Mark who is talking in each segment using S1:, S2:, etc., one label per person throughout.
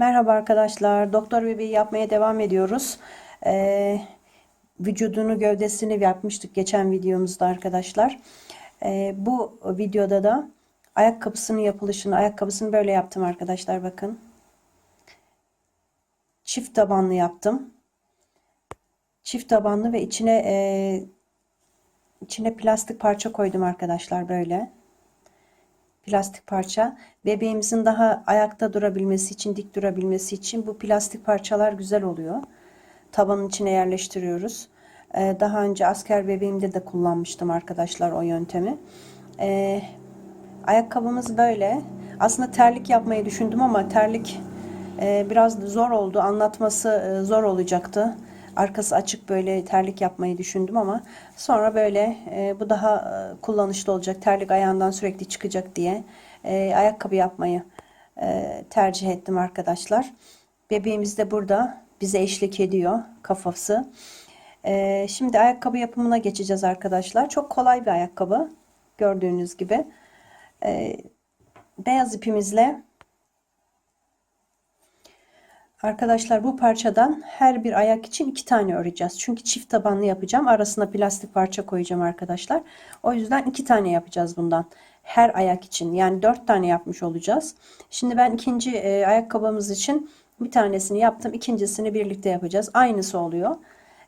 S1: Merhaba arkadaşlar. Doktor bebeği yapmaya devam ediyoruz. Ee, vücudunu gövdesini yapmıştık geçen videomuzda arkadaşlar. Ee, bu videoda da ayakkabısının yapılışını, ayakkabısını böyle yaptım arkadaşlar bakın. Çift tabanlı yaptım. Çift tabanlı ve içine e, içine plastik parça koydum arkadaşlar böyle plastik parça. Bebeğimizin daha ayakta durabilmesi için, dik durabilmesi için bu plastik parçalar güzel oluyor. Tabanın içine yerleştiriyoruz. Ee, daha önce asker bebeğimde de kullanmıştım arkadaşlar o yöntemi. Ee, ayakkabımız böyle. Aslında terlik yapmayı düşündüm ama terlik e, biraz zor oldu. Anlatması e, zor olacaktı. Arkası açık böyle terlik yapmayı düşündüm ama sonra böyle e, bu daha e, kullanışlı olacak. Terlik ayağından sürekli çıkacak diye e, ayakkabı yapmayı e, tercih ettim arkadaşlar. Bebeğimiz de burada bize eşlik ediyor kafası. E, şimdi ayakkabı yapımına geçeceğiz arkadaşlar. Çok kolay bir ayakkabı gördüğünüz gibi. E, beyaz ipimizle Arkadaşlar bu parçadan her bir ayak için iki tane öreceğiz. Çünkü çift tabanlı yapacağım. Arasına plastik parça koyacağım arkadaşlar. O yüzden iki tane yapacağız bundan. Her ayak için yani dört tane yapmış olacağız. Şimdi ben ikinci e, ayakkabımız için bir tanesini yaptım. İkincisini birlikte yapacağız. Aynısı oluyor.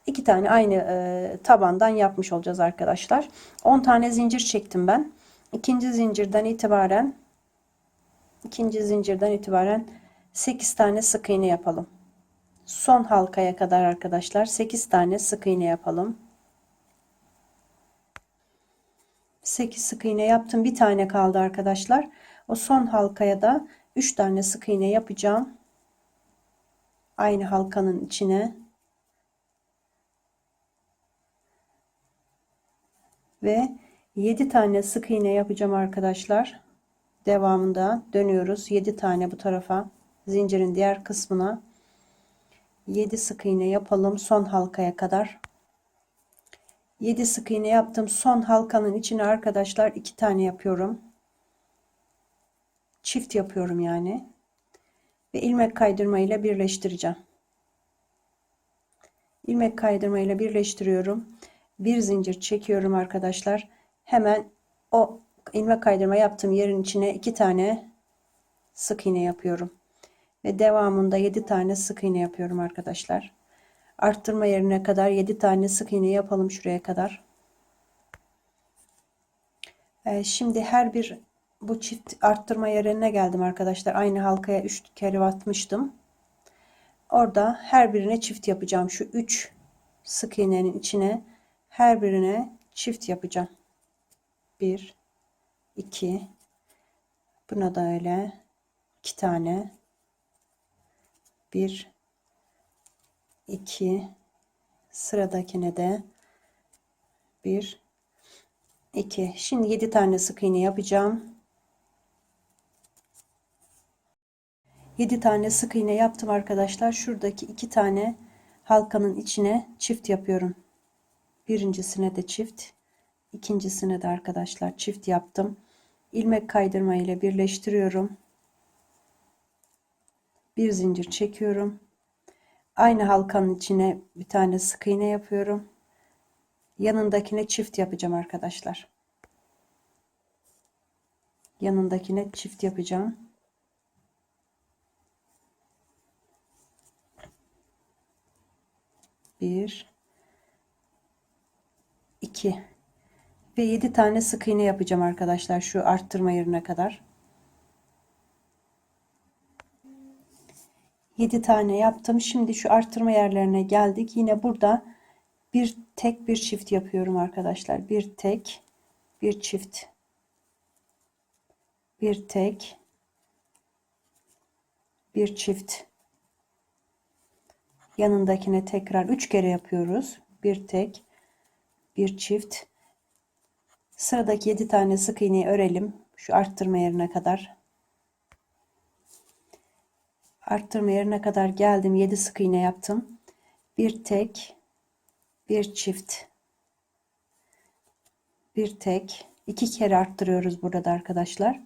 S1: İki tane aynı e, tabandan yapmış olacağız arkadaşlar. 10 tane zincir çektim ben. İkinci zincirden itibaren ikinci zincirden itibaren 8 tane sık iğne yapalım. Son halkaya kadar arkadaşlar 8 tane sık iğne yapalım. 8 sık iğne yaptım. Bir tane kaldı arkadaşlar. O son halkaya da 3 tane sık iğne yapacağım. Aynı halkanın içine. Ve 7 tane sık iğne yapacağım arkadaşlar. Devamında dönüyoruz. 7 tane bu tarafa zincirin diğer kısmına 7 sık iğne yapalım son halkaya kadar. 7 sık iğne yaptım. Son halkanın içine arkadaşlar 2 tane yapıyorum. Çift yapıyorum yani. Ve ilmek kaydırma ile birleştireceğim. İlmek kaydırma ile birleştiriyorum. Bir zincir çekiyorum arkadaşlar. Hemen o ilmek kaydırma yaptığım yerin içine iki tane sık iğne yapıyorum ve devamında 7 tane sık iğne yapıyorum arkadaşlar. Arttırma yerine kadar 7 tane sık iğne yapalım şuraya kadar. Ee, şimdi her bir bu çift arttırma yerine geldim arkadaşlar. Aynı halkaya 3 kere atmıştım. Orada her birine çift yapacağım. Şu 3 sık iğnenin içine her birine çift yapacağım. 1 2 buna da öyle 2 tane 1 2 sıradakine de 1 2 şimdi 7 tane sık iğne yapacağım. 7 tane sık iğne yaptım arkadaşlar. Şuradaki iki tane halkanın içine çift yapıyorum. Birincisine de çift ikincisine de arkadaşlar çift yaptım. İlmek kaydırma ile birleştiriyorum bir zincir çekiyorum. Aynı halkanın içine bir tane sık iğne yapıyorum. Yanındakine çift yapacağım arkadaşlar. Yanındakine çift yapacağım. Bir, iki ve yedi tane sık iğne yapacağım arkadaşlar şu arttırma yerine kadar. 7 tane yaptım. Şimdi şu arttırma yerlerine geldik. Yine burada bir tek bir çift yapıyorum arkadaşlar. Bir tek bir çift. Bir tek bir çift. Yanındakine tekrar 3 kere yapıyoruz. Bir tek bir çift. Sıradaki 7 tane sık iğneyi örelim. Şu arttırma yerine kadar arttırma yerine kadar geldim 7 sık iğne yaptım bir tek bir çift bir tek iki kere arttırıyoruz burada arkadaşlar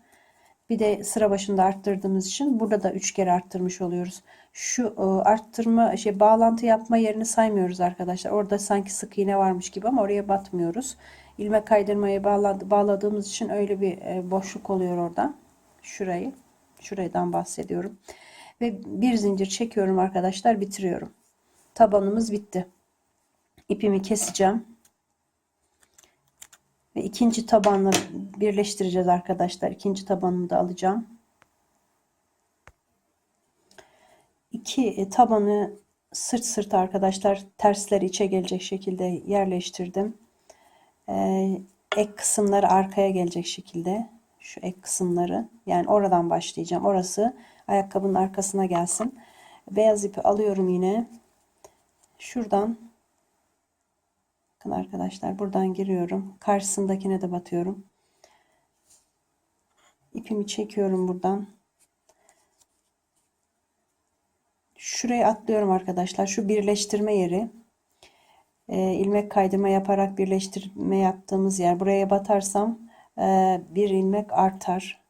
S1: Bir de sıra başında arttırdığımız için burada da 3 kere arttırmış oluyoruz. Şu e, arttırma şey bağlantı yapma yerini saymıyoruz arkadaşlar. Orada sanki sık iğne varmış gibi ama oraya batmıyoruz. İlmek kaydırmayı bağladı, bağladığımız için öyle bir e, boşluk oluyor orada. Şurayı. Şuradan bahsediyorum. Ve bir zincir çekiyorum arkadaşlar bitiriyorum. Tabanımız bitti. İpimi keseceğim. Ve ikinci tabanla birleştireceğiz arkadaşlar. İkinci tabanını da alacağım. İki e, tabanı sırt sırt arkadaşlar tersleri içe gelecek şekilde yerleştirdim. Ee, ek kısımları arkaya gelecek şekilde şu ek kısımları yani oradan başlayacağım. Orası ayakkabının arkasına gelsin. Beyaz ipi alıyorum yine. Şuradan bakın arkadaşlar buradan giriyorum. Karşısındakine de batıyorum. İpimi çekiyorum buradan. Şuraya atlıyorum arkadaşlar. Şu birleştirme yeri. E, ilmek kaydırma yaparak birleştirme yaptığımız yer. Buraya batarsam e, bir ilmek artar.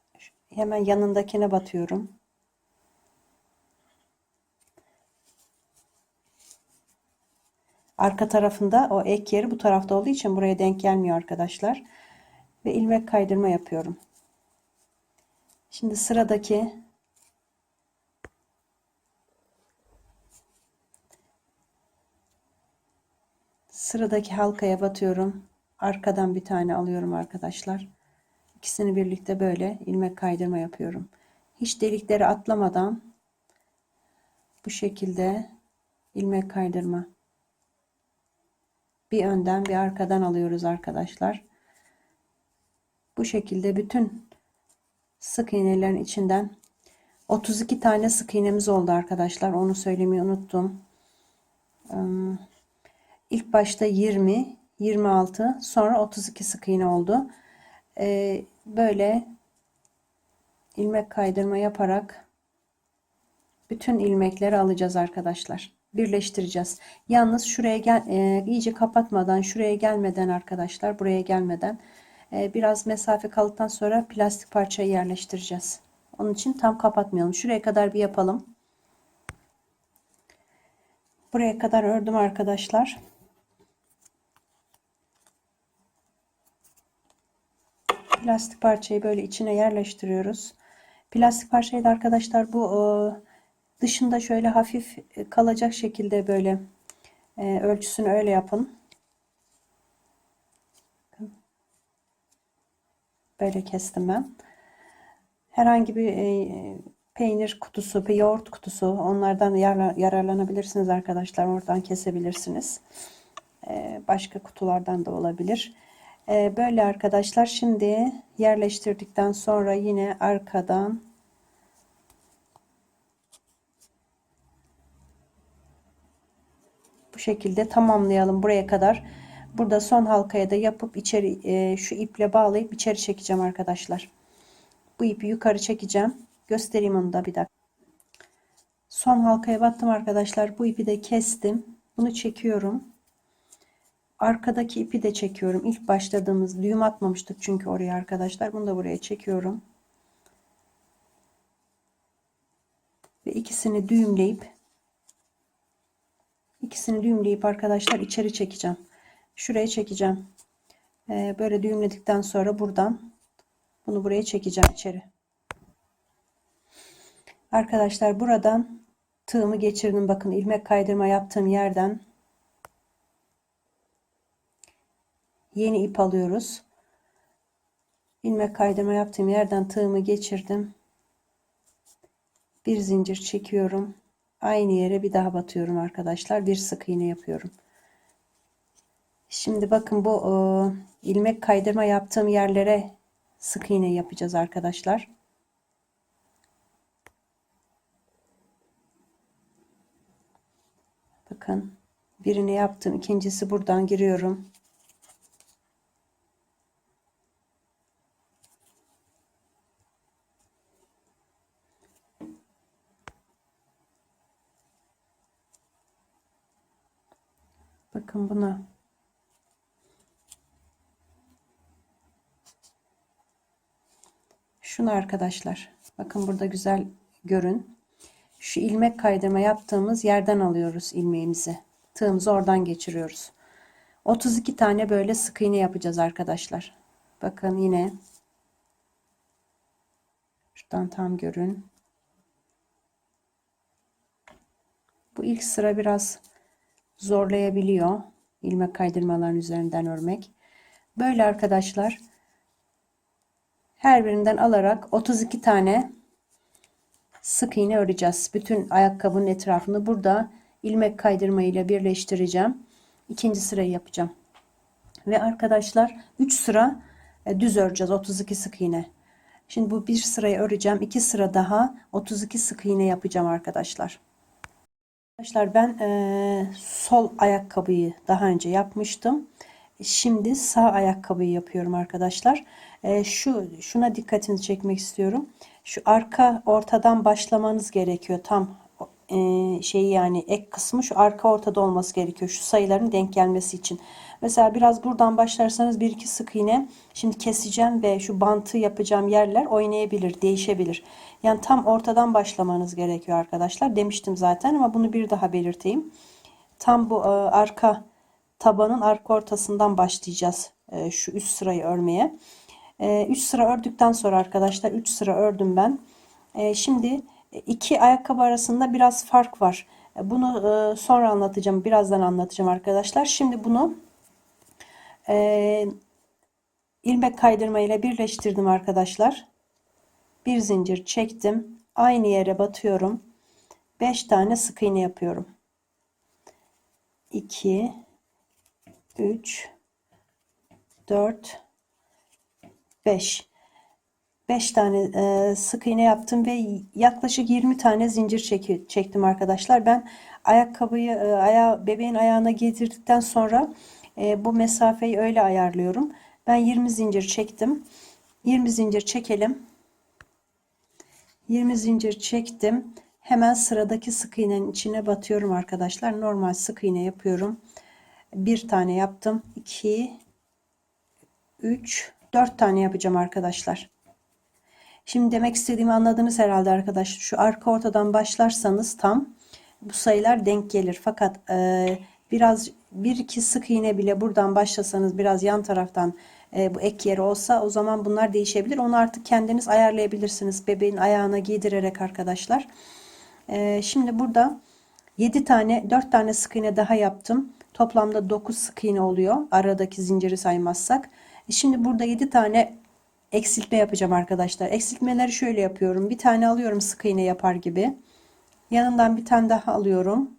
S1: Hemen yanındakine batıyorum. Arka tarafında o ek yeri bu tarafta olduğu için buraya denk gelmiyor arkadaşlar. Ve ilmek kaydırma yapıyorum. Şimdi sıradaki sıradaki halkaya batıyorum. Arkadan bir tane alıyorum arkadaşlar. İkisini birlikte böyle ilmek kaydırma yapıyorum. Hiç delikleri atlamadan bu şekilde ilmek kaydırma. Bir önden bir arkadan alıyoruz arkadaşlar. Bu şekilde bütün sık iğnelerin içinden 32 tane sık iğnemiz oldu arkadaşlar. Onu söylemeyi unuttum. İlk başta 20, 26, sonra 32 sık iğne oldu. Ee, böyle ilmek kaydırma yaparak bütün ilmekleri alacağız arkadaşlar. Birleştireceğiz. Yalnız şuraya gel, e, iyice kapatmadan, şuraya gelmeden arkadaşlar, buraya gelmeden e, biraz mesafe kaldıktan sonra plastik parçayı yerleştireceğiz. Onun için tam kapatmayalım. Şuraya kadar bir yapalım. Buraya kadar ördüm arkadaşlar. Plastik parçayı böyle içine yerleştiriyoruz. Plastik parçayı da arkadaşlar bu e, dışında şöyle hafif kalacak şekilde böyle e, ölçüsünü öyle yapın. Böyle kestim ben. Herhangi bir e, peynir kutusu, bir yoğurt kutusu onlardan yararlanabilirsiniz arkadaşlar. Oradan kesebilirsiniz. Başka kutulardan da olabilir. Ee, böyle arkadaşlar şimdi yerleştirdikten sonra yine arkadan şekilde tamamlayalım buraya kadar. Burada son halkaya da yapıp içeri e, şu iple bağlayıp içeri çekeceğim arkadaşlar. Bu ipi yukarı çekeceğim. Göstereyim onu da bir dakika. Son halkaya battım arkadaşlar. Bu ipi de kestim. Bunu çekiyorum. Arkadaki ipi de çekiyorum. İlk başladığımız düğüm atmamıştık çünkü oraya arkadaşlar. Bunu da buraya çekiyorum. Ve ikisini düğümleyip ikisini düğümleyip arkadaşlar içeri çekeceğim. Şuraya çekeceğim. Ee, böyle düğümledikten sonra buradan bunu buraya çekeceğim içeri. Arkadaşlar buradan tığımı geçirdim. Bakın ilmek kaydırma yaptığım yerden yeni ip alıyoruz. ilmek kaydırma yaptığım yerden tığımı geçirdim. Bir zincir çekiyorum. Aynı yere bir daha batıyorum arkadaşlar. Bir sık iğne yapıyorum. Şimdi bakın bu e, ilmek kaydırma yaptığım yerlere sık iğne yapacağız arkadaşlar. Bakın birini yaptım. ikincisi buradan giriyorum. Bakın buna şunu arkadaşlar. Bakın burada güzel görün. Şu ilmek kaydırma yaptığımız yerden alıyoruz ilmeğimizi. Tığımızı oradan geçiriyoruz. 32 tane böyle sık iğne yapacağız arkadaşlar. Bakın yine şuradan tam görün. Bu ilk sıra biraz zorlayabiliyor. ilmek kaydırmaların üzerinden örmek. Böyle arkadaşlar her birinden alarak 32 tane sık iğne öreceğiz. Bütün ayakkabının etrafını burada ilmek kaydırma ile birleştireceğim. İkinci sırayı yapacağım. Ve arkadaşlar 3 sıra e, düz öreceğiz 32 sık iğne. Şimdi bu bir sırayı öreceğim. 2 sıra daha 32 sık iğne yapacağım arkadaşlar. Arkadaşlar ben e, sol ayakkabıyı daha önce yapmıştım. Şimdi sağ ayakkabıyı yapıyorum arkadaşlar. E, şu şuna dikkatinizi çekmek istiyorum. Şu arka ortadan başlamanız gerekiyor. Tam e, şeyi yani ek kısmı şu arka ortada olması gerekiyor. Şu sayıların denk gelmesi için. Mesela biraz buradan başlarsanız bir iki sık iğne şimdi keseceğim ve şu bantı yapacağım yerler oynayabilir, değişebilir. Yani tam ortadan başlamanız gerekiyor arkadaşlar. Demiştim zaten ama bunu bir daha belirteyim. Tam bu e, arka tabanın arka ortasından başlayacağız e, şu üst sırayı örmeye. 3 sıra ördükten sonra arkadaşlar 3 sıra ördüm ben. E, şimdi iki ayakkabı arasında biraz fark var. Bunu sonra anlatacağım. Birazdan anlatacağım arkadaşlar. Şimdi bunu ilmek kaydırma ile birleştirdim arkadaşlar. Bir zincir çektim. Aynı yere batıyorum. 5 tane sık iğne yapıyorum. 2 3 4 5 5 tane e, sık iğne yaptım ve yaklaşık 20 tane zincir çeki, çektim arkadaşlar. Ben ayakkabıyı e, aya bebeğin ayağına getirdikten sonra e, bu mesafeyi öyle ayarlıyorum. Ben 20 zincir çektim. 20 zincir çekelim. 20 zincir çektim. Hemen sıradaki sık iğnenin içine batıyorum arkadaşlar. Normal sık iğne yapıyorum. Bir tane yaptım. 2 3 4 tane yapacağım arkadaşlar. Şimdi demek istediğimi anladınız herhalde arkadaşlar. Şu arka ortadan başlarsanız tam bu sayılar denk gelir. Fakat e, biraz bir iki sık iğne bile buradan başlasanız biraz yan taraftan e, bu ek yeri olsa o zaman bunlar değişebilir. Onu artık kendiniz ayarlayabilirsiniz. Bebeğin ayağına giydirerek arkadaşlar. E, şimdi burada 7 tane 4 tane sık iğne daha yaptım. Toplamda 9 sık iğne oluyor. Aradaki zinciri saymazsak. E, şimdi burada 7 tane eksiltme yapacağım arkadaşlar. Eksiltmeleri şöyle yapıyorum. Bir tane alıyorum sık iğne yapar gibi. Yanından bir tane daha alıyorum.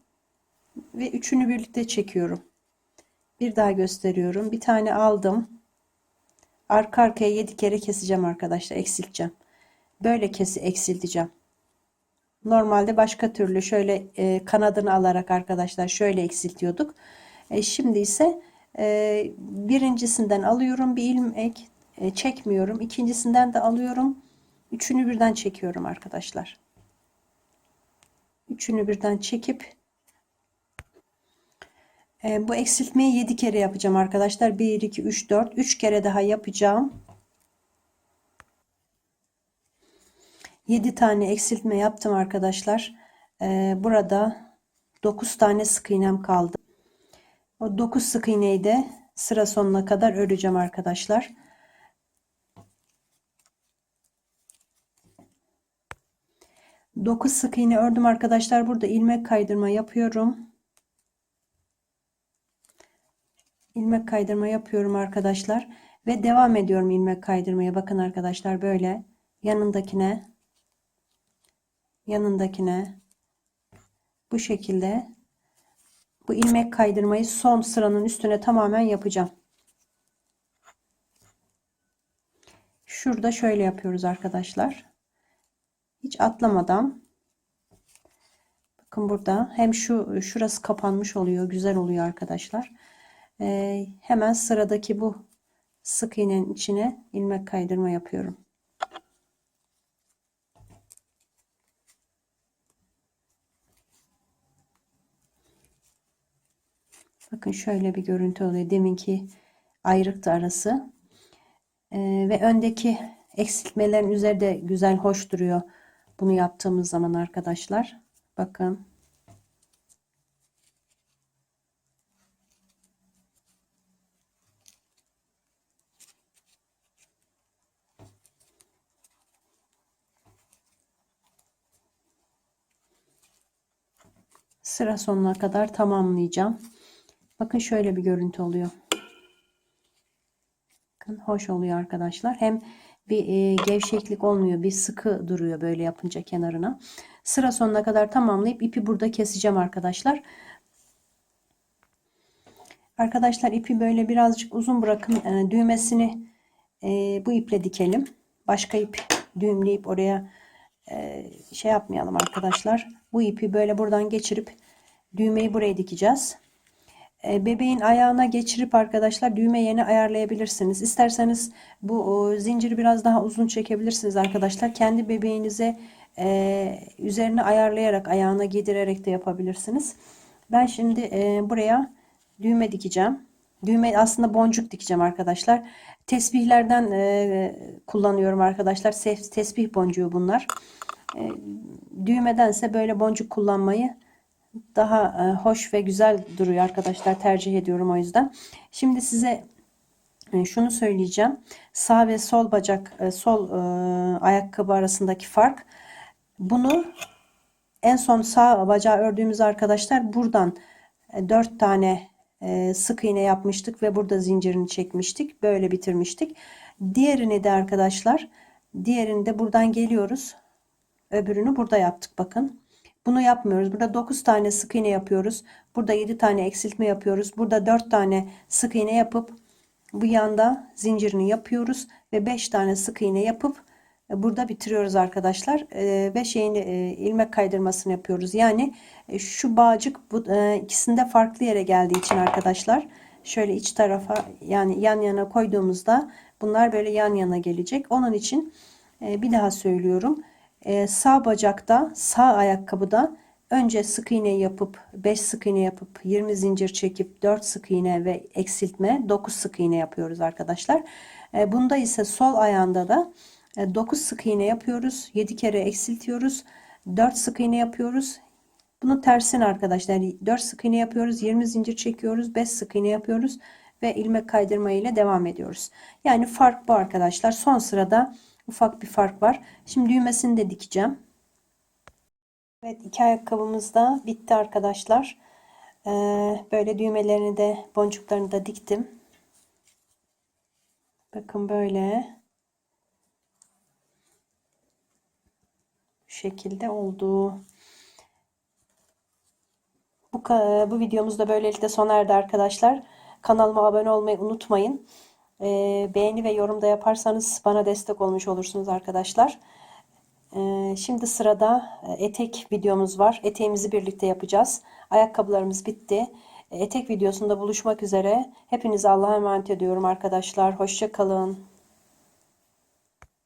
S1: Ve üçünü birlikte çekiyorum. Bir daha gösteriyorum. Bir tane aldım. Arka arkaya 7 kere keseceğim arkadaşlar. Eksilteceğim. Böyle kesi eksilteceğim. Normalde başka türlü şöyle e, kanadını alarak arkadaşlar şöyle eksiltiyorduk. E, şimdi ise e, birincisinden alıyorum bir ilmek e, çekmiyorum. İkincisinden de alıyorum. Üçünü birden çekiyorum arkadaşlar. Üçünü birden çekip e, bu eksiltmeyi 7 kere yapacağım arkadaşlar. 1, 2, 3, 4. 3 kere daha yapacağım. 7 tane eksiltme yaptım arkadaşlar. E, burada 9 tane sık iğnem kaldı. O 9 sık iğneyi de sıra sonuna kadar öreceğim arkadaşlar. Dokuz sık iğne ördüm arkadaşlar. Burada ilmek kaydırma yapıyorum. ilmek kaydırma yapıyorum arkadaşlar. Ve devam ediyorum ilmek kaydırmaya. Bakın arkadaşlar böyle. Yanındakine yanındakine. Bu şekilde bu ilmek kaydırmayı son sıranın üstüne tamamen yapacağım. Şurada şöyle yapıyoruz arkadaşlar atlamadan bakın burada hem şu şurası kapanmış oluyor güzel oluyor arkadaşlar e, hemen sıradaki bu sık iğnenin içine ilmek kaydırma yapıyorum. Bakın şöyle bir görüntü oluyor. Deminki ayrıktı arası. Ee, ve öndeki Eksiltmelerin üzeri de güzel hoş duruyor. Bunu yaptığımız zaman arkadaşlar. Bakın. Sıra sonuna kadar tamamlayacağım. Bakın şöyle bir görüntü oluyor. Bakın hoş oluyor arkadaşlar. Hem bir e, gevşeklik olmuyor. Bir sıkı duruyor böyle yapınca kenarına. Sıra sonuna kadar tamamlayıp ipi burada keseceğim arkadaşlar. Arkadaşlar ipi böyle birazcık uzun bırakın. E, düğmesini e, bu iple dikelim. Başka ip düğümleyip oraya e, şey yapmayalım arkadaşlar. Bu ipi böyle buradan geçirip düğmeyi buraya dikeceğiz. E, bebeğin ayağına geçirip arkadaşlar düğme yerini ayarlayabilirsiniz. İsterseniz bu zinciri biraz daha uzun çekebilirsiniz arkadaşlar. Kendi bebeğinize e, üzerine ayarlayarak ayağına giydirerek de yapabilirsiniz. Ben şimdi e, buraya düğme dikeceğim. Düğme aslında boncuk dikeceğim arkadaşlar. Tesbihlerden e, kullanıyorum arkadaşlar. Tesbih boncuğu bunlar. E, düğmedense böyle boncuk kullanmayı daha e, hoş ve güzel duruyor arkadaşlar. Tercih ediyorum o yüzden. Şimdi size e, şunu söyleyeceğim. Sağ ve sol bacak, e, sol ayakkabı arasındaki fark. Bunu en son sağ bacağı ördüğümüz arkadaşlar buradan 4 tane sık iğne yapmıştık ve burada zincirini çekmiştik. Böyle bitirmiştik. Diğerini de arkadaşlar diğerini de buradan geliyoruz. Öbürünü burada yaptık bakın. Bunu yapmıyoruz. Burada 9 tane sık iğne yapıyoruz. Burada 7 tane eksiltme yapıyoruz. Burada 4 tane sık iğne yapıp bu yanda zincirini yapıyoruz ve 5 tane sık iğne yapıp e, burada bitiriyoruz arkadaşlar. E, ve şeyin e, ilmek kaydırmasını yapıyoruz. Yani şu bağcık bu ikisinde farklı yere geldiği için arkadaşlar şöyle iç tarafa yani yan yana koyduğumuzda bunlar böyle yan yana gelecek. Onun için bir daha söylüyorum e, sağ bacakta sağ ayakkabıda önce sık iğne yapıp 5 sık iğne yapıp 20 zincir çekip 4 sık iğne ve eksiltme 9 sık iğne yapıyoruz arkadaşlar. E, bunda ise sol ayağında da e, 9 sık iğne yapıyoruz. 7 kere eksiltiyoruz. 4 sık iğne yapıyoruz. Bunu tersine arkadaşlar 4 sık iğne yapıyoruz. 20 zincir çekiyoruz. 5 sık iğne yapıyoruz ve ilmek kaydırma ile devam ediyoruz. Yani fark bu arkadaşlar. Son sırada ufak bir fark var. Şimdi düğmesini de dikeceğim. Evet iki ayakkabımız da bitti arkadaşlar. Ee, böyle düğmelerini de boncuklarını da diktim. Bakın böyle. Bu şekilde oldu. Bu, bu videomuz da böylelikle sona erdi arkadaşlar. Kanalıma abone olmayı unutmayın. E, beğeni ve yorum da yaparsanız bana destek olmuş olursunuz arkadaşlar. E, şimdi sırada e, etek videomuz var. Eteğimizi birlikte yapacağız. Ayakkabılarımız bitti. Etek videosunda buluşmak üzere. Hepinize Allah'a emanet ediyorum arkadaşlar. Hoşçakalın.